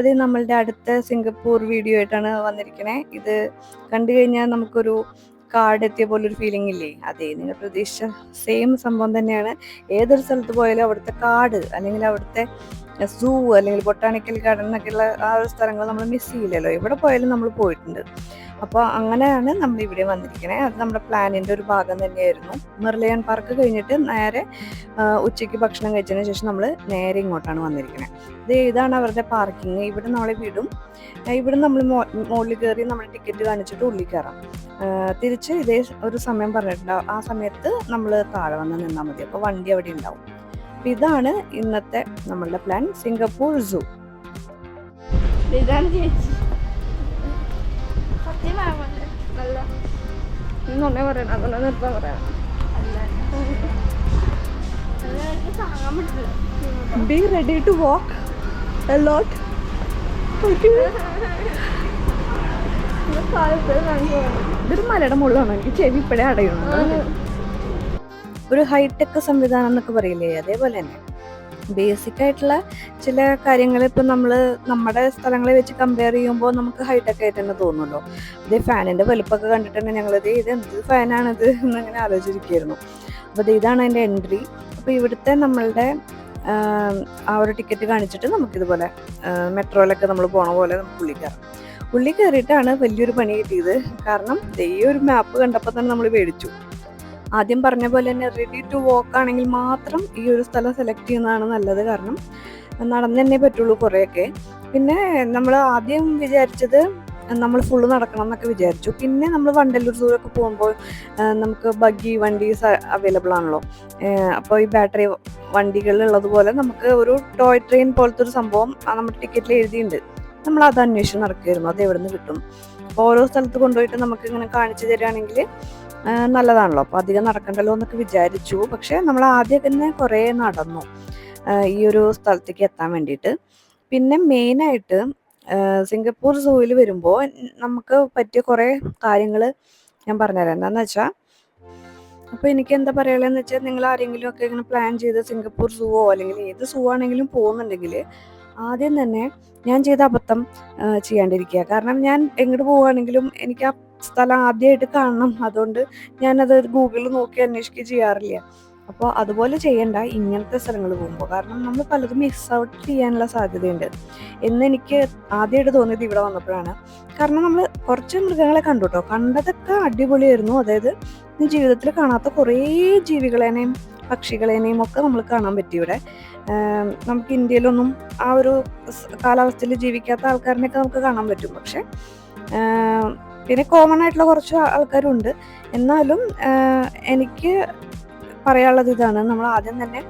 അപ്പോൾ ഇത് നമ്മളുടെ അടുത്ത സിംഗപ്പൂർ വീഡിയോ ആയിട്ടാണ് വന്നിരിക്കണേ. ഇത് കണ്ടു കഴിഞ്ഞാൽ നമുക്കൊരു കാട് എത്തിയ പോലെ ഒരു ഫീലിംഗ് ഇല്ലേ? അതെ നിങ്ങൾ പ്രതീക്ഷിച്ച സെയിം സംഭവം തന്നെയാണ്. ഏതൊരു സ്ഥലത്ത് പോയാലും അവിടുത്തെ കാട് അല്ലെങ്കിൽ അവിടുത്തെ സൂ അല്ലെങ്കിൽ ബൊട്ടാണിക്കൽ ഗാർഡൻ എന്നൊക്കെയുള്ള ആ ഒരു സ്ഥലങ്ങൾ നമ്മൾ മിസ് ചെയ്യില്ലല്ലോ. എവിടെ പോയാലും നമ്മൾ പോയിട്ടുണ്ട്. അപ്പോൾ അങ്ങനെയാണ് നമ്മൾ ഇവിടെ വന്നിരിക്കുന്നത് അത് നമ്മുടെ പ്ലാനിന്റെ ഒരു ഭാഗം തന്നെയായിരുന്നു. മെർലിയൻ പാർക്ക് കഴിഞ്ഞിട്ട് നേരെ ഉച്ചയ്ക്ക് ഭക്ഷണം കഴിച്ചതിന് ശേഷം നമ്മൾ നേരെ ഇങ്ങോട്ടാണ് വന്നിരിക്കുന്നത് ഇത് ഇതാണ് അവരുടെ പാർക്കിംഗ് ഇവിടെ നമ്മളെ വിടും. ഇവിടെ നമ്മൾ മുകളിൽ കയറി നമ്മൾ ടിക്കറ്റ് കാണിച്ചിട്ട് ഉള്ളിൽ കയറാം തിരിച്ച് ഇതേ ഒരു സമയം പറഞ്ഞിട്ടുണ്ടാവും ആ സമയത്ത് നമ്മൾ താഴെ വന്ന് നിന്നാൽ മതി. അപ്പോൾ വണ്ടി അവിടെ ഉണ്ടാവും. അപ്പൊ ഇതാണ് ഇന്നത്തെ നമ്മളുടെ പ്ലാൻ സിംഗപ്പൂർ സൂ ഇതാണ് ചേച്ചി. നല്ല ഇന്നൊന്നേ പറയണം. അതൊന്നെ നിർത്താൻ പറയണം. അല്ല. Be ready to walk a lot ഇതൊരു മലയുടെ മുകളിലാണ്. എനിക്ക് ചെവി ഇപ്പോഴേ അടയുന്നു ഒരു ഹൈടെക് സംവിധാനം എന്നൊക്കെ പറയില്ലേ? അതേപോലെ തന്നെ. ബേസിക് ആയിട്ടുള്ള ചില കാര്യങ്ങൾ ഇപ്പം നമ്മൾ നമ്മുടെ സ്ഥലങ്ങളെ വെച്ച് കമ്പയർ ചെയ്യുമ്പോൾ നമുക്ക് ഹൈടെക് ആയിട്ട് തന്നെ തോന്നുമല്ലോ. ഇത് ഫാനിന്റെ വലുപ്പമൊക്കെ കണ്ടിട്ട് തന്നെ ഞങ്ങളിത് ഇത് എന്ത് ഫാനാണിത് എന്നിങ്ങനെ ആലോചിച്ചിരിക്കുകയായിരുന്നു. അപ്പോൾ ഇത് ഇതാണ് അതിന്റെ എൻട്രി അപ്പോൾ ഇവിടുത്തെ നമ്മളുടെ ആ ഒരു ടിക്കറ്റ് കാണിച്ചിട്ട് നമുക്കിതുപോലെ മെട്രോയിലൊക്കെ നമ്മൾ പോണ പോലെ നമുക്ക് ഉള്ളിൽ കയറാം. ഉള്ളിൽ കയറിയിട്ടാണ് വലിയൊരു പണി കിട്ടിയത്. കാരണം ഈ ഒരു മാപ്പ് കണ്ടപ്പോൾ തന്നെ നമ്മൾ പേടിച്ചു. ആദ്യം പറഞ്ഞ പോലെ തന്നെ റെഡി ടു വോക്ക് ആണെങ്കിൽ മാത്രം ഈ ഒരു സ്ഥലം സെലക്ട് ചെയ്യുന്നതാണ് നല്ലത് കാരണം നടന്നു തന്നെ പറ്റുള്ളൂ കുറേയൊക്കെ. പിന്നെ നമ്മൾ ആദ്യം വിചാരിച്ചത് നമ്മൾ ഫുള്ള് നടക്കണം എന്നൊക്കെ വിചാരിച്ചു. പിന്നെ നമ്മൾ വണ്ടല്ലൂർ സൂരൊക്കെ പോകുമ്പോൾ നമുക്ക് ബഗ്ഗി വണ്ടീസ് അവൈലബിൾ ആണല്ലോ. അപ്പോൾ ഈ ബാറ്ററി വണ്ടികളിലുള്ളതുപോലെ നമുക്ക് ഒരു ടോയ് ട്രെയിൻ പോലത്തെ ഒരു സംഭവം നമ്മുടെ ടിക്കറ്റിൽ എഴുതിയിട്ടുണ്ട് നമ്മൾ അത് അന്വേഷിച്ച് നടക്കുമായിരുന്നു അത് എവിടെ നിന്ന് കിട്ടും? അപ്പോൾ ഓരോ സ്ഥലത്ത് കൊണ്ടുപോയിട്ട് നമുക്ക് ഇങ്ങനെ കാണിച്ചു തരികയാണെങ്കിൽ നല്ലതാണല്ലോ. അപ്പോൾ അധികം നടക്കണ്ടല്ലോ എന്നൊക്കെ വിചാരിച്ചു. പക്ഷേ നമ്മൾ ആദ്യം തന്നെ കുറേ നടന്നു. ഈ ഒരു സ്ഥലത്തേക്ക് എത്താൻ വേണ്ടിയിട്ട്. പിന്നെ മെയിനായിട്ട് സിംഗപ്പൂർ സൂവിൽ വരുമ്പോൾ നമുക്ക് പറ്റിയ കുറേ കാര്യങ്ങൾ ഞാൻ പറഞ്ഞുതരാം. എന്താണെന്ന് വെച്ചാൽ അപ്പോൾ എനിക്ക് എന്താ പറയുകയെന്ന് വെച്ചാൽ നിങ്ങൾ ആരെങ്കിലും ഒക്കെ ഇങ്ങനെ പ്ലാൻ ചെയ്ത് സിംഗപ്പൂർ സൂവോ അല്ലെങ്കിൽ ഏത് സൂ ആണെങ്കിലും പോകുന്നുണ്ടെങ്കിൽ ആദ്യം തന്നെ ഞാൻ ചെയ്ത അബദ്ധം ചെയ്യാണ്ടിരിക്കുക. കാരണം ഞാൻ എങ്ങോട്ട് പോവുകയാണെങ്കിലും എനിക്ക് ആ സ്ഥലം ആദ്യമായിട്ട് കാണണം. അതുകൊണ്ട് ഞാനത് ഗൂഗിളിൽ നോക്കി അന്വേഷിക്കുക ചെയ്യാറില്ല. അപ്പോൾ അതുപോലെ ചെയ്യണ്ട. ഇങ്ങനത്തെ സ്ഥലങ്ങൾ പോകുമ്പോൾ കാരണം നമ്മൾ പലതും മിസ് ഔട്ട് ചെയ്യാനുള്ള സാധ്യതയുണ്ട്. എന്ന് എനിക്ക് ആദ്യമായിട്ട് തോന്നിയത് ഇവിടെ വന്നപ്പോഴാണ്. കാരണം നമ്മൾ കുറച്ച് മൃഗങ്ങളെ കണ്ടു കേട്ടോ കണ്ടതൊക്കെ അടിപൊളിയായിരുന്നു. അതായത് ജീവിതത്തിൽ കാണാത്ത കുറേ ജീവികളേനെയും പക്ഷികളേനെയും ഒക്കെ നമ്മൾ കാണാൻ പറ്റി ഇവിടെ. നമുക്ക് ഇന്ത്യയിലൊന്നും ആ ഒരു കാലാവസ്ഥയിൽ ജീവിക്കാത്ത ആൾക്കാരിനെയൊക്കെ നമുക്ക് കാണാൻ പറ്റും. പക്ഷെ പിന്നെ കോമൺ ആയിട്ടുള്ള കുറച്ച് ആൾക്കാരുണ്ട്. എന്നാലും എനിക്ക് പറയാനുള്ളത് ഇതാണ്. നമ്മൾ ആദ്യം തന്നെ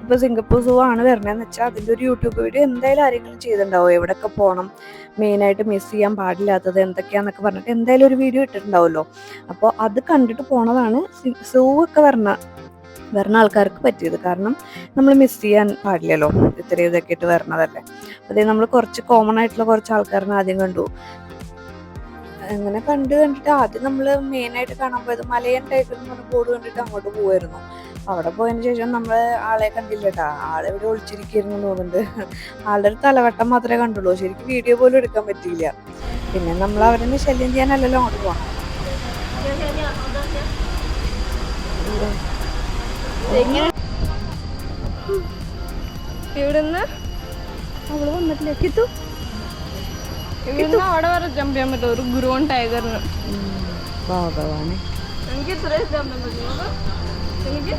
ഇപ്പോൾ സിംഗപ്പൂർ സൂ ആണ് വരണതെന്ന് വെച്ചാൽ അതിന്റെ ഒരു യൂട്യൂബ് വീഡിയോ എന്തായാലും ആരെങ്കിലും ചെയ്തിട്ടുണ്ടാവും? എവിടെയൊക്കെ പോകണം മെയിനായിട്ട് മിസ് ചെയ്യാൻ പാടില്ലാത്തത് എന്തൊക്കെയാണെന്നൊക്കെ പറഞ്ഞിട്ട് എന്തായാലും ഒരു വീഡിയോ ഇട്ടിട്ടുണ്ടാവുമല്ലോ അപ്പോൾ അത് കണ്ടിട്ട് പോണതാണ് സൂ ഒക്കെ വരണ വരണ ആൾക്കാർക്ക് പറ്റിയത്. കാരണം നമ്മൾ മിസ് ചെയ്യാൻ പാടില്ലല്ലോ. ഇത്രയും ഇതൊക്കെ ഇട്ട് വരണതല്ലേ. അതേ നമ്മൾ കുറച്ച് കോമൺ ആയിട്ടുള്ള കുറച്ച് ആൾക്കാരെ ആദ്യം കണ്ടു. അങ്ങനെ കണ്ടു കണ്ടിട്ട് ആദ്യം നമ്മൾ മെയിനായിട്ട് കാണാൻ പോയത് മലയൻ ടൈഗർ എന്ന് പറഞ്ഞ ബോർഡ് കണ്ടിട്ട് അങ്ങോട്ട് പോവായിരുന്നു. അവിടെ പോയതിന് ശേഷം നമ്മൾ ആളെ കണ്ടില്ല ആളെ ആളെവിടെ ഒളിച്ചിരിക്കുന്നു തോന്നുന്നുണ്ട്. ആളുടെ ഒരു തലവട്ടം മാത്രമേ കണ്ടുള്ളൂ. ശരിക്കും വീഡിയോ പോലും എടുക്കാൻ പറ്റിയില്ല. പിന്നെ നമ്മൾ അവരെ ശല്യം ചെയ്യാനല്ലല്ലോ അങ്ങോട്ട് പോകണം ഇവിടുന്ന്? അവൾ വന്നിട്ടില്ല. കിത്തു ഇവിടുന്ന് അവിടെ വരെ ജമ്പ് ചെയ്യാൻ പറ്റും ഒരു ഗ്രോൺ ടൈഗറിന് ഭഗവാനെ. എനിക്ക് ഇത്ര ജമ്പ് ചെയ്യാൻ എനിക്ക്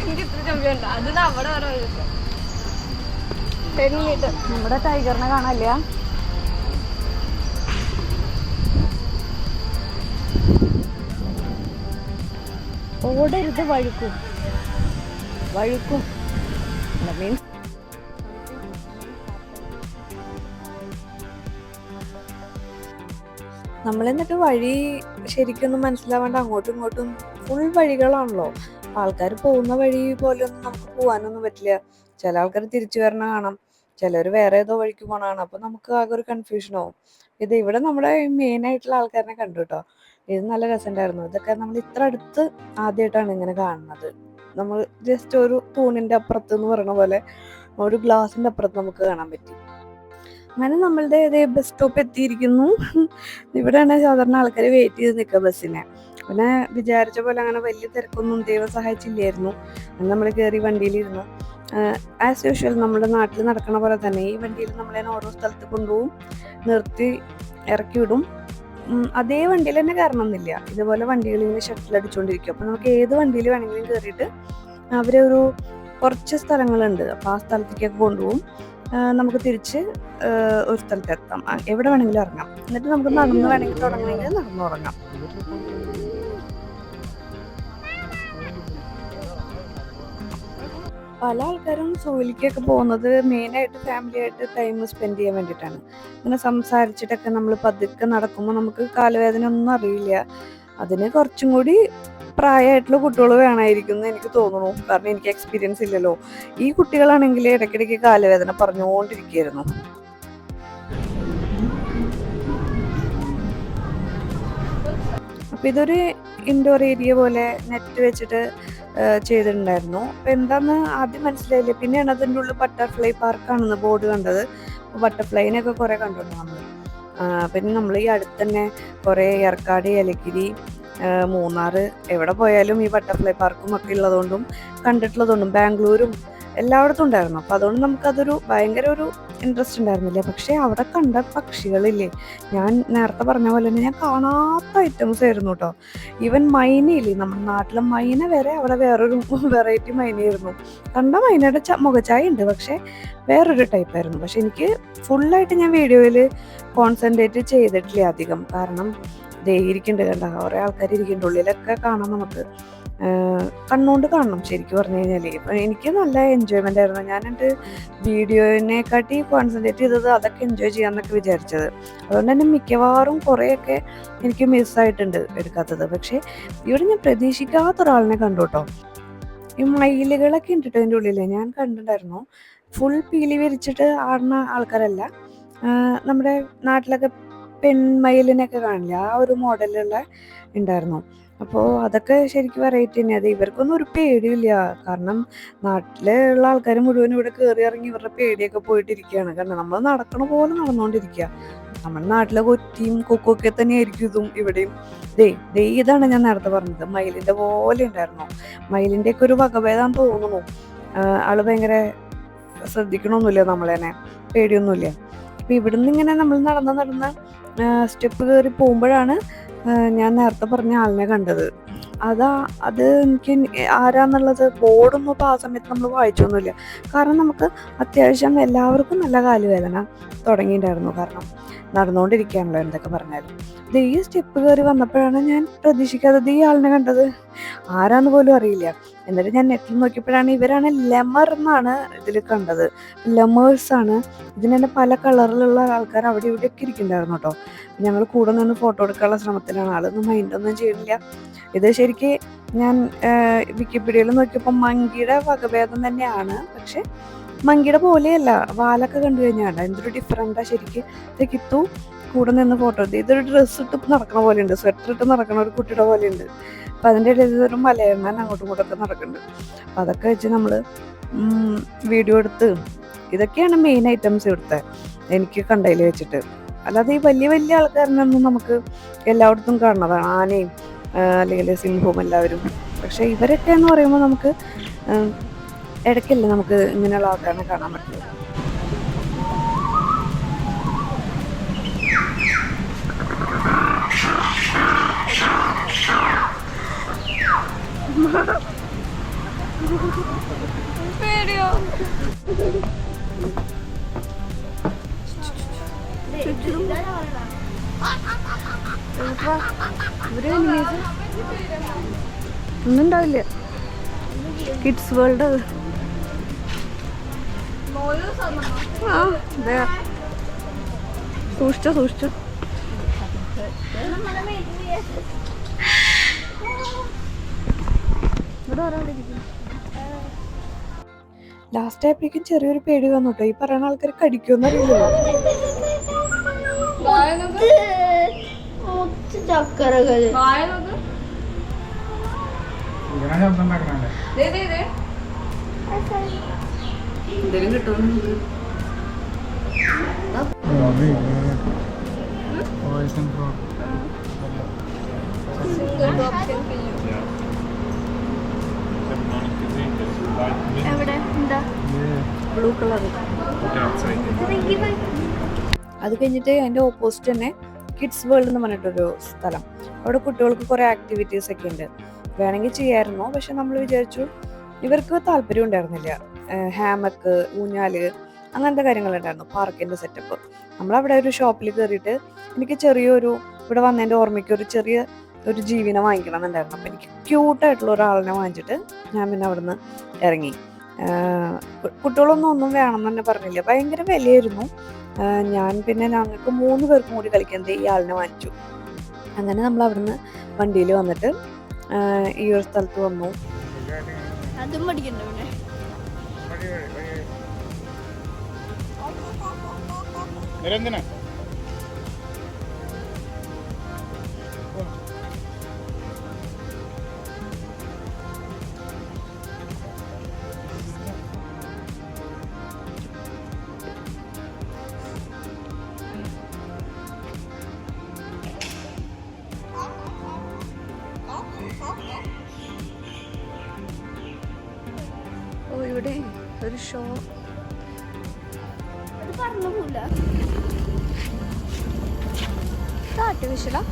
എനിക്ക് ഇത്ര ജമ്പ് ചെയ്യണ്ട അതിന് അവിടെ വരെ ടെൻ മീറ്റർ നമ്മുടെ ടൈഗറിനെ കാണാനില്ല. ഓടരുത് വഴുക്കും. വഴുക്കും. മീൻസ് നമ്മൾ എന്നിട്ട് വഴി ശരിക്കൊന്നും മനസ്സിലാവാണ്ട് അങ്ങോട്ടും ഇങ്ങോട്ടും ഫുൾ വഴികളാണല്ലോ. ആൾക്കാർ പോകുന്ന വഴി പോലെയൊന്നും നമുക്ക് പോകാനൊന്നും പറ്റില്ല. ചില ആൾക്കാർ തിരിച്ചു വരണ കാണാം. ചിലർ വേറെ ഏതോ വഴിക്ക് പോണതാണ് അപ്പൊ നമുക്ക് ആകെ ഒരു കൺഫ്യൂഷൻ ആവും. ഇത് ഇവിടെ നമ്മുടെ മെയിൻ ആയിട്ടുള്ള ആൾക്കാരനെ കണ്ടു കേട്ടോ ഇത് നല്ല രസമുണ്ടായിരുന്നു ഇതൊക്കെ നമ്മൾ ഇത്ര അടുത്ത് ആദ്യമായിട്ടാണ് ഇങ്ങനെ കാണുന്നത്. നമ്മൾ ജസ്റ്റ് ഒരു തൂണിന്റെ അപ്പുറത്ത് എന്ന് പറയുന്ന പോലെ ഒരു ഗ്ലാസിന്റെ അപ്പുറത്ത് നമുക്ക് കാണാൻ പറ്റി. അങ്ങനെ നമ്മളുടെ ഇതേ ബസ് സ്റ്റോപ്പ് എത്തിയിരിക്കുന്നു. ഇവിടെയാണ് സാധാരണ ആൾക്കാർ വെയിറ്റ് ചെയ്ത് നിൽക്കുക ബസ്സിനെ പിന്നെ വിചാരിച്ച പോലെ അങ്ങനെ വലിയ തിരക്കൊന്നും ദൈവം സഹായിച്ചില്ലായിരുന്നു. നമ്മൾ കയറി വണ്ടിയിലിരുന്നു. ആസ് യൂഷ്വൽ നമ്മുടെ നാട്ടിൽ നടക്കണ പോലെ തന്നെ ഈ വണ്ടിയിൽ നമ്മളെ ഓരോ സ്ഥലത്ത് കൊണ്ടുപോകും നിർത്തി ഇറക്കി വിടും. അതേ വണ്ടിയിൽ തന്നെ കയറണമെന്നില്ല. ഇതുപോലെ വണ്ടികൾ ഇങ്ങനെ ഷട്ടിൽ അടിച്ചുകൊണ്ടിരിക്കും. അപ്പോൾ നമുക്ക് ഏത് വണ്ടിയിൽ വേണമെങ്കിലും കയറിയിട്ട് അവരൊരു കുറച്ച് സ്ഥലങ്ങളുണ്ട്. അപ്പോൾ ആ സ്ഥലത്തേക്കൊക്കെ കൊണ്ടുപോകും. നമുക്ക് തിരിച്ച് ഒരു സ്ഥലത്ത് എത്താം. എവിടെ വേണമെങ്കിലും ഇറങ്ങാം. എന്നിട്ട് നമുക്ക് നടന്ന് വേണമെങ്കിൽ തുടങ്ങണമെങ്കിൽ നടന്നു തുടങ്ങാം പല ആൾക്കാരും സോയിലേക്കൊക്കെ പോകുന്നത് മെയിനായിട്ട് ഫാമിലി ആയിട്ട് ടൈം സ്പെൻഡ് ചെയ്യാൻ വേണ്ടിയിട്ടാണ്. ഇങ്ങനെ സംസാരിച്ചിട്ടൊക്കെ നമ്മൾ പതുക്കെ നടക്കുമ്പോൾ നമുക്ക് കാലുവേദന ഒന്നും അറിയില്ല. അതിന് കുറച്ചും കൂടി പ്രായമായിട്ടുള്ള കുട്ടികൾ വേണമായിരിക്കും എന്ന് എനിക്ക് തോന്നുന്നു. കാരണം എനിക്ക് എക്സ്പീരിയൻസ് ഇല്ലല്ലോ. ഈ കുട്ടികളാണെങ്കിൽ ഇടയ്ക്കിടയ്ക്ക് കാലവേദന പറഞ്ഞുകൊണ്ടിരിക്കുകയായിരുന്നു. അപ്പൊ ഇതൊരു ഇൻഡോർ ഏരിയ പോലെ നെറ്റ് വെച്ചിട്ട് ചെയ്തിട്ടുണ്ടായിരുന്നു. അപ്പൊ എന്താന്ന് ആദ്യം മനസ്സിലായില്ല? പിന്നെയാണ് അതിന്റെ ഉള്ളിൽ ബട്ടർഫ്ലൈ പാർക്കാണെന്ന് ബോർഡ് കണ്ടത്. ബട്ടർഫ്ലൈനൊക്കെ കുറേ കണ്ടിട്ടുണ്ട് നമ്മൾ പിന്നെ നമ്മൾ ഈ അടുത്തന്നെ കുറേ ഏർക്കാട് ഏലഗിരി മൂന്നാറ് എവിടെ പോയാലും ഈ ബട്ടർഫ്ലൈ പാർക്കും ഒക്കെ ഉള്ളതുകൊണ്ടും കണ്ടിട്ടുള്ളതുകൊണ്ടും ബാംഗ്ലൂരും എല്ലായിടത്തും ഉണ്ടായിരുന്നു. അപ്പോൾ അതുകൊണ്ട് നമുക്കതൊരു ഭയങ്കര ഒരു ഇൻട്രസ്റ്റ് ഉണ്ടായിരുന്നില്ല. പക്ഷേ അവിടെ കണ്ട പക്ഷികളില്ലേ ഞാൻ നേരത്തെ പറഞ്ഞ പോലെ തന്നെ ഞാൻ കാണാത്ത ഐറ്റംസ് ആയിരുന്നു കേട്ടോ ഈവൻ മൈനയില്ലേ നമ്മുടെ നാട്ടിലെ മൈന വരെ അവിടെ വേറൊരു വെറൈറ്റി മൈനയായിരുന്നു. കണ്ട മൈനയുടെ ച- മുഖച്ചായ ഉണ്ട് പക്ഷെ വേറൊരു ടൈപ്പ് ആയിരുന്നു. പക്ഷെ എനിക്ക് ഫുള്ളായിട്ട് ഞാൻ വീഡിയോയിൽ കോൺസെൻട്രേറ്റ് ചെയ്തിട്ടില്ല അധികം. കാരണം ദേ ഇരിക്കുന്നുണ്ട് കണ്ട കുറേ ആൾക്കാർ ഇരിക്കുന്നുണ്ട് ഉള്ളിലൊക്കെ കാണാം നമുക്ക്. കണ്ണുകൊണ്ട് കാണണം ശരിക്കും പറഞ്ഞു കഴിഞ്ഞാൽ എനിക്ക് നല്ല എൻജോയ്മെന്റ് ആയിരുന്നു. ഞാൻ എന്റെ വീഡിയോനെക്കാട്ടി കോൺസെൻട്രേറ്റ് ചെയ്തത് അതൊക്കെ എൻജോയ് ചെയ്യാന്നൊക്കെ വിചാരിച്ചത്. അതുകൊണ്ട് തന്നെ മിക്കവാറും കുറേയൊക്കെ എനിക്ക് മിസ്സായിട്ടുണ്ട് എടുക്കാത്തത്. പക്ഷേ ഇവിടെ ഞാൻ പ്രതീക്ഷിക്കാത്ത ഒരാളിനെ കണ്ടു കേട്ടോ ഈ മയിലുകളൊക്കെ ഉണ്ട് കേട്ടോ എന്റെ ഉള്ളിൽ ഞാൻ കണ്ടിട്ടുണ്ടായിരുന്നു. ഫുൾ പീലി വിരിച്ചിട്ട് ആടുന്ന ആൾക്കാരല്ല. നമ്മുടെ നാട്ടിലൊക്കെ പെൺമയിലിനൊക്കെ കാണില്ല? ആ ഒരു മോഡലുള്ള ഉണ്ടായിരുന്നു. അപ്പോൾ അതൊക്കെ ശരിക്കും വെറൈറ്റി തന്നെ അത് ഇവർക്കൊന്നും ഒരു പേടിയില്ല. കാരണം നാട്ടിലുള്ള ആൾക്കാർ മുഴുവൻ ഇവിടെ കയറി ഇറങ്ങി ഇവരുടെ പേടിയൊക്കെ പോയിട്ടിരിക്കുകയാണ്. കാരണം നമ്മൾ നടക്കണ പോലെ നടന്നുകൊണ്ടിരിക്കുക നമ്മുടെ നാട്ടിലെ കൊറ്റിയും കൊക്കൊക്കെ തന്നെ ആയിരിക്കും ഇതും ഇവിടെയും. ദേ ദേ ഇതാണ് ഞാൻ നേരത്തെ പറഞ്ഞത്. മയിലിന്റെ പോലെ ഉണ്ടായിരുന്നു. മയിലിന്റെ ഒക്കെ ഒരു വകഭേദം തോന്നുന്നു. ആൾ ഭയങ്കര ശ്രദ്ധിക്കണമൊന്നുമില്ല നമ്മളെന്നെ പേടിയൊന്നുമില്ല. അപ്പം ഇവിടുന്ന് ഇങ്ങനെ നമ്മൾ നടന്ന് നടന്ന് സ്റ്റെപ്പ് കയറി പോകുമ്പോഴാണ് ഞാൻ നേരത്തെ പറഞ്ഞ ആളിനെ കണ്ടത്. അതാ അത് എനിക്ക് ആരാന്നുള്ളത് ബോർഡൊന്നും ഇപ്പോൾ ആ സമയത്ത് നമ്മൾ വായിച്ചൊന്നുമില്ല. കാരണം നമുക്ക് അത്യാവശ്യം എല്ലാവർക്കും നല്ല കാലുവേദന തുടങ്ങിയിട്ടുണ്ടായിരുന്നു. കാരണം നടന്നുകൊണ്ടിരിക്കുകയാണല്ലോ എന്തൊക്കെ പറഞ്ഞാലും. ഇത് ഈ സ്റ്റെപ്പ് കയറി വന്നപ്പോഴാണ് ഞാൻ പ്രതീക്ഷിക്കാത്തത് ഈ ആളിനെ കണ്ടത്. ആരാന്ന് പോലും അറിയില്ല. എന്നിട്ട് ഞാൻ നെറ്റിൽ നോക്കിയപ്പോഴാണ് ഇവരാണ് ലെമർ എന്നാണ് ഇതിൽ കണ്ടത്. ലെമേഴ്സാണ് ഇതിന് തന്നെ പല കളറിലുള്ള ആൾക്കാർ അവിടെ ഇവിടെയൊക്കെ ഇരിക്കുന്നുണ്ടായിരുന്നു കേട്ടോ. ഞങ്ങൾ കൂടെ നിന്ന് ഫോട്ടോ എടുക്കാനുള്ള ശ്രമത്തിലാണ്. ആളൊന്നും മൈൻഡൊന്നും ചെയ്യില്ല ഇത് ശരിക്ക് ഞാൻ വിക്കിപീഡിയയിൽ നോക്കിയപ്പോൾ മങ്കിയുടെ വകഭേദം തന്നെയാണ്. പക്ഷെ മങ്കിയുടെ പോലെയല്ല. വാലൊക്കെ കണ്ടു കഴിഞ്ഞാൽ എന്തൊരു ഡിഫറെന്റാ ശരിക്കും. ഇത് കിത്തു കൂടെ നിന്ന് ഫോട്ടോ എടുത്ത്. ഇതൊരു ഡ്രസ്സ് ഇട്ട് നടക്കണ പോലെയുണ്ട്. സ്വെറ്റർ ഇട്ട് നടക്കണ ഒരു കുട്ടിയുടെ പോലെയുണ്ട്. അപ്പം അതിന്റെ ഇടയിൽ ഇതൊരു മലയണ്ണൻ അങ്ങോട്ടും ഇങ്ങോട്ടൊക്കെ നടക്കുന്നുണ്ട്. അപ്പം അതൊക്കെ വെച്ച് നമ്മൾ വീഡിയോ എടുത്ത് ഇതൊക്കെയാണ് മെയിൻ ഐറ്റംസ് ഇവിടുത്തെ എനിക്ക് കണ്ടതിൽ വെച്ചിട്ട്. അല്ലാതെ ഈ വലിയ വലിയ ആൾക്കാരിനൊന്നും നമുക്ക് എല്ലായിടത്തും കാണുന്നതാണ്. ആനയും അല്ലെങ്കിൽ സിംഹവും എല്ലാവരും. പക്ഷേ ഇവരൊക്കെ എന്ന് പറയുമ്പോൾ നമുക്ക് ഇടയ്ക്കല്ലേ നമുക്ക് ഇങ്ങനെയുള്ള ആൾക്കാരെ കാണാൻ പറ്റുള്ളൂ. പേടിയോ? ഇവർ enemies. ഒന്നും ഉണ്ടാവില്ല. കിഡ്സ് വേൾഡ് അത്. ആ അതെ സൂക്ഷിച്ചോ സൂക്ഷിച്ചോ. ഇവിടെ ലാസ്റ്റ് ആയപ്പോഴേക്കും ചെറിയൊരു പേടി വന്നു കേട്ടോ ഈ പറയുന്ന ആൾക്കാർ കടിക്കുമെന്ന് അറിയില്ലല്ലോ. എന്തെങ്കിലും കിട്ടുമെന്ന് നമുക്ക് സിംഗിൾ ഓപ്ഷൻ ഫിലിം എവിടെ? എന്താ? ബ്ലൂ കളർ അത് കഴിഞ്ഞിട്ട് അതിന്റെ ഓപ്പോസിറ്റ് തന്നെ കിഡ്സ് വേൾഡ് എന്ന് പറഞ്ഞിട്ടൊരു സ്ഥലം. അവിടെ കുട്ടികൾക്ക് കുറെ ആക്ടിവിറ്റീസ് ഒക്കെ ഉണ്ട്. വേണമെങ്കിൽ ചെയ്യായിരുന്നു പക്ഷെ നമ്മൾ വിചാരിച്ചു ഇവർക്ക് താല്പര്യം ഉണ്ടായിരുന്നില്ല. ഹാമക്ക് ഊഞ്ഞാൽ അങ്ങനത്തെ കാര്യങ്ങളുണ്ടായിരുന്നു പാർക്കിന്റെ സെറ്റപ്പ് നമ്മളവിടെ ഒരു ഷോപ്പിൽ കയറിയിട്ട് എനിക്ക് ചെറിയൊരു ഇവിടെ വന്നതിന്റെ ഓർമ്മയ്ക്ക് ഒരു ചെറിയ ഒരു ജീവിനെ വാങ്ങിക്കണം എന്നുണ്ടായിരുന്നു അപ്പം എനിക്ക് ക്യൂട്ടായിട്ടുള്ള ഒരാളിനെ വാങ്ങിച്ചിട്ട് ഞാൻ പിന്നെ അവിടുന്ന് ഇറങ്ങി. കുട്ടികളൊന്നും ഒന്നും വേണമെന്ന് തന്നെ പറഞ്ഞില്ല. ഭയങ്കര വിലയായിരുന്നു. ഞാൻ പിന്നെ ഞങ്ങൾക്ക് മൂന്ന് പേർക്കും കൂടി കളിക്കുന്നത് ഈ ആളിനെ വാങ്ങിച്ചു. അങ്ങനെ നമ്മൾ അവിടുന്ന് വണ്ടിയിൽ വന്നിട്ട് ഈ ഒരു സ്ഥലത്ത് വന്നു. അതും പഠിക്കണ്ട നിരഞ്ജന ഓ ഇവിടെ ഒരു ഷോ ആർട്ടിഫിഷ്യലാ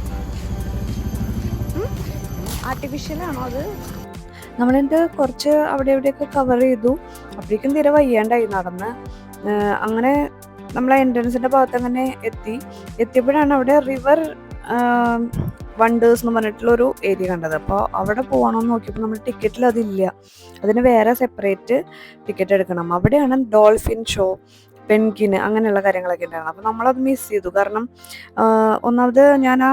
ആർട്ടിഫിഷ്യൽ ആണോ അത്? നമ്മളതിന്റെ കുറച്ച് അവിടെ എവിടെയൊക്കെ കവർ ചെയ്തു. അപ്പോഴേക്കും തീരെ വയ്യാണ്ടായി നടന്ന്. അങ്ങനെ നമ്മൾ എൻട്രൻസിന്റെ ഭാഗത്ത് അങ്ങനെ എത്തി. എത്തിയപ്പോഴാണ് അവിടെ റിവർ വണ്ടേഴ്സ് എന്ന് പറഞ്ഞിട്ടുള്ളൊരു ഏരിയ കണ്ടത്. അപ്പോൾ അവിടെ പോകണമെന്ന് നോക്കിയപ്പോൾ നമ്മൾ ടിക്കറ്റിൽ അതില്ല. അതിന് വേറെ സെപ്പറേറ്റ് ടിക്കറ്റ് എടുക്കണം. അവിടെയാണ് ഡോൾഫിൻ ഷോ പെൻകിന് അങ്ങനെയുള്ള കാര്യങ്ങളൊക്കെ ഉണ്ടായിരുന്നു. അപ്പോൾ നമ്മളത് മിസ് ചെയ്തു. കാരണം ഒന്നാമത് ഞാൻ ആ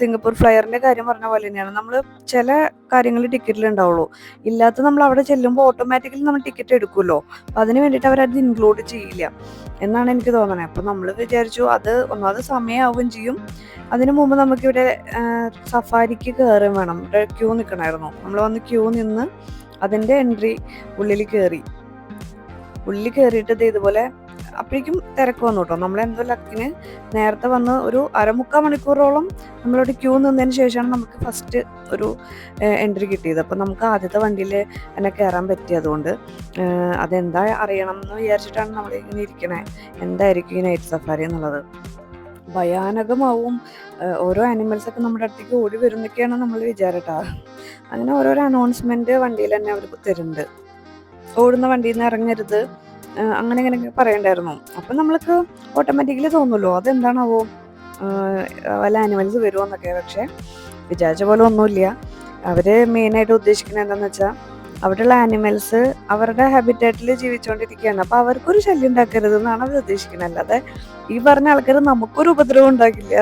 സിംഗപ്പൂർ ഫ്ലയറിന്റെ കാര്യം പറഞ്ഞ പോലെ തന്നെയാണ്. നമ്മൾ ചില കാര്യങ്ങൾ ടിക്കറ്റിൽ ഉണ്ടാവുള്ളൂ. ഇല്ലാത്ത നമ്മൾ അവിടെ ചെല്ലുമ്പോൾ ഓട്ടോമാറ്റിക്കലി നമ്മൾ ടിക്കറ്റ് എടുക്കുമല്ലോ. അപ്പം അതിന് വേണ്ടിയിട്ട് അവരത് ഇൻക്ലൂഡ് ചെയ്യില്ല എന്നാണ് എനിക്ക് തോന്നണത് അപ്പം നമ്മൾ വിചാരിച്ചു അത് ഒന്നാമത് സമയമാവുകയും ചെയ്യും. അതിനു മുമ്പ് നമുക്കിവിടെ സഫാരിക്ക് കയറുകയും വേണം. ഇവിടെ ക്യൂ നിൽക്കണമായിരുന്നു നമ്മൾ വന്ന് ക്യൂ നിന്ന് അതിന്റെ എൻട്രി ഉള്ളിൽ കയറി ഉള്ളിൽ കയറിയിട്ട് ഇത് ഇതുപോലെ അപ്പോഴേക്കും തിരക്ക് വന്നു കേട്ടോ. നമ്മളെന്തോ ലക്കിന് നേരത്തെ വന്ന് ഒരു അരമുക്കാൽ മണിക്കൂറോളം നമ്മളോട് ക്യൂ നിന്നതിന് ശേഷമാണ് നമുക്ക് ഫസ്റ്റ് ഒരു എൻട്രി കിട്ടിയത്. അപ്പം നമുക്ക് ആദ്യത്തെ വണ്ടിയിൽ തന്നെ കയറാൻ പറ്റിയതുകൊണ്ട് അതെന്താ അറിയണം എന്ന് വിചാരിച്ചിട്ടാണ് നമ്മൾ ഇങ്ങനെ ഇരിക്കണേ. എന്തായിരിക്കും ഈ നൈറ്റ് സഫാരി എന്നുള്ളത്? ഭയാനകമാവും. ഓരോ ആനിമൽസ് ഒക്കെ നമ്മുടെ അടുത്തേക്ക് ഓടി വരുന്നൊക്കെയാണ് നമ്മൾ വിചാരട്ടാ. അങ്ങനെ ഓരോരോ അനൗൺസ്മെന്റ് വണ്ടിയിൽ തന്നെ അവർ തരുന്നുണ്ട്. ഓടുന്ന വണ്ടിയിൽ നിന്ന് ഇറങ്ങരുത്. അങ്ങനെ ഇങ്ങനെയൊക്കെ പറയണ്ടായിരുന്നു. അപ്പം നമ്മൾക്ക് ഓട്ടോമാറ്റിക്കലി തോന്നുമല്ലോ അതെന്താണാവോ? വല്ല ആനിമൽസ് വരുമോ എന്നൊക്കെ. പക്ഷെ വിചാരിച്ച പോലെ ഒന്നുമില്ല. അവർ മെയിനായിട്ട് ഉദ്ദേശിക്കുന്നത് എന്താണെന്ന് വെച്ചാൽ അവിടെയുള്ള ആനിമൽസ് അവരുടെ ഹാബിറ്റേറ്റിൽ ജീവിച്ചുകൊണ്ടിരിക്കുകയാണ് അപ്പോൾ അവർക്കൊരു ശല്യം ഉണ്ടാക്കരുത് എന്നാണ് അവർ ഉദ്ദേശിക്കുന്നത്. അല്ലാതെ ഈ പറഞ്ഞ ആൾക്കാർ നമുക്കൊരു ഉപദ്രവം ഉണ്ടാക്കില്ല.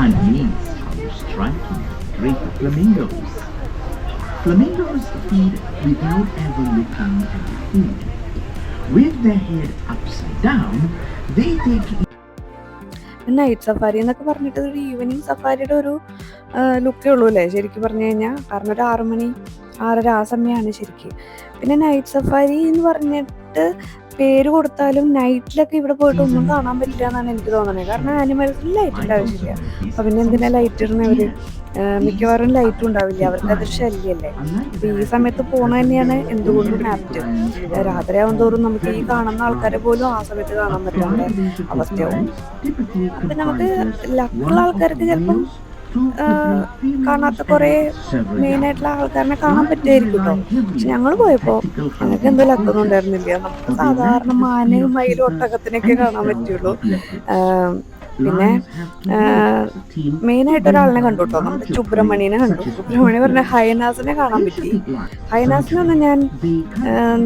You are striking great flamingos. Flamingos feed without ever looking at the food. With their head upside down, they take night safari എന്നൊക്കെ പറഞ്ഞിട്ട് ഒരു ഈവനിങ് സഫാരിയുടെ ഒരു ലുക്കേ ഉള്ളൂ അല്ലേ ശരിക്കും പറഞ്ഞു കഴിഞ്ഞാൽ കാരണം ഒരു ആറു മണി ആറര ആ സമയമാണ് ശരിക്കും പിന്നെ നൈറ്റ് സഫാരി എന്ന് പറഞ്ഞിട്ട് പേര് കൊടുത്താലും നൈറ്റിലൊക്കെ ഇവിടെ പോയിട്ട് ഒന്നും കാണാൻ പറ്റില്ല എന്നാണ് എനിക്ക് തോന്നുന്നത്. കാരണം ആനിമൽസിന് ലൈറ്റ് ആവശ്യമില്ല അപ്പൊ പിന്നെ എന്തിനാ ലൈറ്റ് ഇടുന്നവര്? ഏഹ് മിക്കവാറും ലൈറ്റും ഉണ്ടാവില്ല. അവർക്ക് അതൊരു ശല്യല്ലേ അപ്പൊ ഈ സമയത്ത് പോണ തന്നെയാണ് എന്തുകൊണ്ടും ആപ്റ്റ് രാത്രിയാവും തോറും നമുക്ക് ഈ കാണുന്ന ആൾക്കാരെ പോലും ആ സമയത്ത് കാണാൻ പറ്റാത്ത അവസ്ഥയാവും. അപ്പൊ നമുക്ക് ലക്കുള്ള ആൾക്കാർക്ക് ചിലപ്പം കാണാത്ത കുറെ മെയിൻ ആയിട്ടുള്ള ആൾക്കാരെ കാണാൻ പറ്റുമായിരിക്കും പക്ഷെ ഞങ്ങൾ പോയപ്പോ ഞങ്ങൾക്ക് എന്തോ ലക്കൊന്നും ഉണ്ടായിരുന്നില്ല. നമുക്ക് സാധാരണ മാനയും മയിലും ഒട്ടകത്തിനൊക്കെ കാണാൻ പറ്റുള്ളൂ. പിന്നെ മെയിനായിട്ട് ഒരാളിനെ കണ്ടു കേട്ടോ നമ്മുടെ സുബ്രഹ്മണ്യനെ കണ്ടു. സുബ്രഹ്മണ്യ പറഞ്ഞ ഹൈനാസിനെ കാണാൻ പറ്റി. ഹൈനാസിനൊന്നും ഞാൻ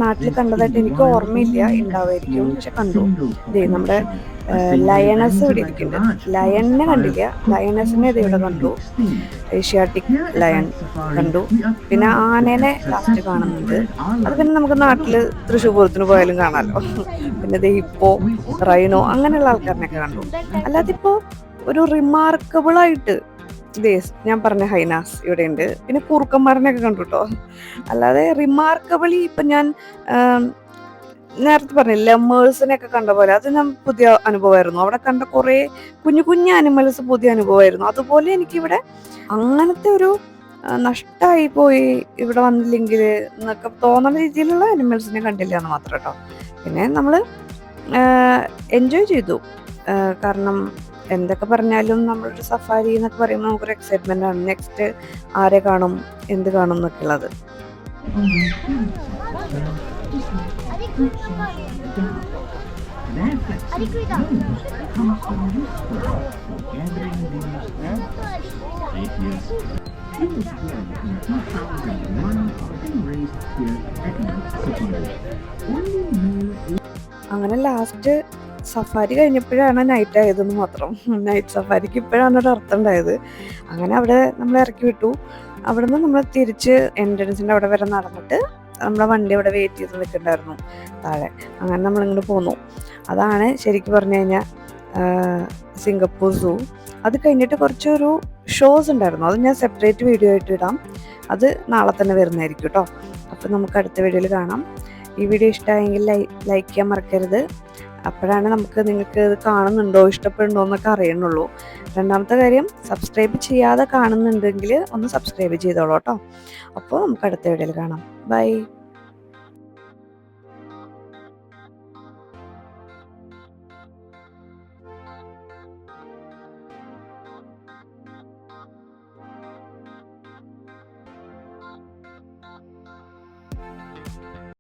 നാട്ടിൽ കണ്ടതായിട്ട് എനിക്ക് ഓർമ്മയില്ല. ഉണ്ടാവുമായിരിക്കും പക്ഷെ കണ്ടു. നമ്മുടെ ലയണസ് ഇവിടെ ഇരിക്കുന്നുണ്ട്. ലയണിനെ കണ്ടില്ല. ലയണസിനെ ഇത് ഇവിടെ കണ്ടു. ഏഷ്യാറ്റിക് ലയൺ കണ്ടു. പിന്നെ ആനേനെ ലാസ്റ്റ് കാണുന്നുണ്ട് അത് പിന്നെ നമുക്ക് നാട്ടിൽ തൃശ്ശൂർ പൂരത്തിന് പോയാലും കാണാമല്ലോ പിന്നെ ദേ ഹിപ്പോ റൈനോ അങ്ങനെയുള്ള ആൾക്കാരനൊക്കെ കണ്ടു. അല്ലാതെ ഇപ്പോ ഒരു റിമാർക്കബിൾ ആയിട്ട് ദേസ് ഞാൻ പറഞ്ഞ ഹൈനാസ് ഇവിടെ ഉണ്ട്. പിന്നെ കുറുക്കന്മാരനെയൊക്കെ കണ്ടു കേട്ടോ അല്ലാതെ റിമാർക്കബിളി ഇപ്പം ഞാൻ നേരത്തെ പറഞ്ഞില്ല ലെമേഴ്സിനെയൊക്കെ കണ്ട പോലെ. അത് ഞാൻ പുതിയ അനുഭവമായിരുന്നു. അവിടെ കണ്ട കുറേ കുഞ്ഞു കുഞ്ഞു അനിമൽസ് പുതിയ അനുഭവമായിരുന്നു. അതുപോലെ എനിക്കിവിടെ അങ്ങനത്തെ ഒരു നഷ്ടമായി പോയി ഇവിടെ വന്നില്ലെങ്കിൽ എന്നൊക്കെ തോന്നുന്ന രീതിയിലുള്ള അനിമൽസിനെ കണ്ടില്ല എന്ന് മാത്രം കേട്ടോ. പിന്നെ നമ്മൾ എൻജോയ് ചെയ്തു. കാരണം എന്തൊക്കെ പറഞ്ഞാലും നമ്മളൊരു സഫാരി എന്നൊക്കെ പറയുമ്പോൾ നമുക്കൊരു എക്സൈറ്റ്മെന്റ് ആണ്. നെക്സ്റ്റ് ആരെ കാണും എന്ത് കാണും എന്നൊക്കെ ഉള്ളത് അങ്ങനെ ലാസ്റ്റ് സഫാരി കഴിഞ്ഞപ്പോഴാണ് നൈറ്റ് ആയതെന്ന് മാത്രം. നൈറ്റ് സഫാരിക്ക് ഇപ്പോഴാണ് ഒരു അർത്ഥം ഉണ്ടായത്. അങ്ങനെ അവിടെ നമ്മൾ ഇറക്കി വിട്ടു. അവിടെ നിന്ന് നമ്മൾ തിരിച്ച് എൻട്രൻസിന്റെ അവിടെ വരെ നടന്നിട്ട് നമ്മളെ വണ്ടി അവിടെ വെയിറ്റ് ചെയ്ത് നിൽക്കണ്ടായിരുന്നു താഴെ. അങ്ങനെ നമ്മൾ ഇങ്ങോട്ട് പോന്നു. അതാണ് ശരിക്കും പറഞ്ഞു കഴിഞ്ഞാൽ സിംഗപ്പൂർ സൂ അത് കഴിഞ്ഞിട്ട് കുറച്ചൊരു ഷോസ് ഉണ്ടായിരുന്നു. അത് ഞാൻ സെപ്പറേറ്റ് വീഡിയോ ആയിട്ട് ഇടാം. അത് നാളെ തന്നെ വരുന്നതായിരിക്കും കേട്ടോ അപ്പം നമുക്ക് അടുത്ത വീഡിയോയിൽ കാണാം. ഈ വീഡിയോ ഇഷ്ടമായെങ്കിൽ ലൈക്ക് ചെയ്യാൻ മറക്കരുത്. അപ്പോഴാണ് നമുക്ക് നിങ്ങൾക്ക് ഇത് കാണുന്നുണ്ടോ ഇഷ്ടപ്പെടുന്നുണ്ടോ എന്നൊക്കെ അറിയണുള്ളൂ രണ്ടാമത്തെ കാര്യം സബ്സ്ക്രൈബ് ചെയ്യാതെ കാണുന്നുണ്ടെങ്കിൽ ഒന്ന് സബ്സ്ക്രൈബ് ചെയ്തോളൂ കേട്ടോ അപ്പോൾ നമുക്ക് അടുത്ത വീഡിയോയിൽ കാണാം. ബൈ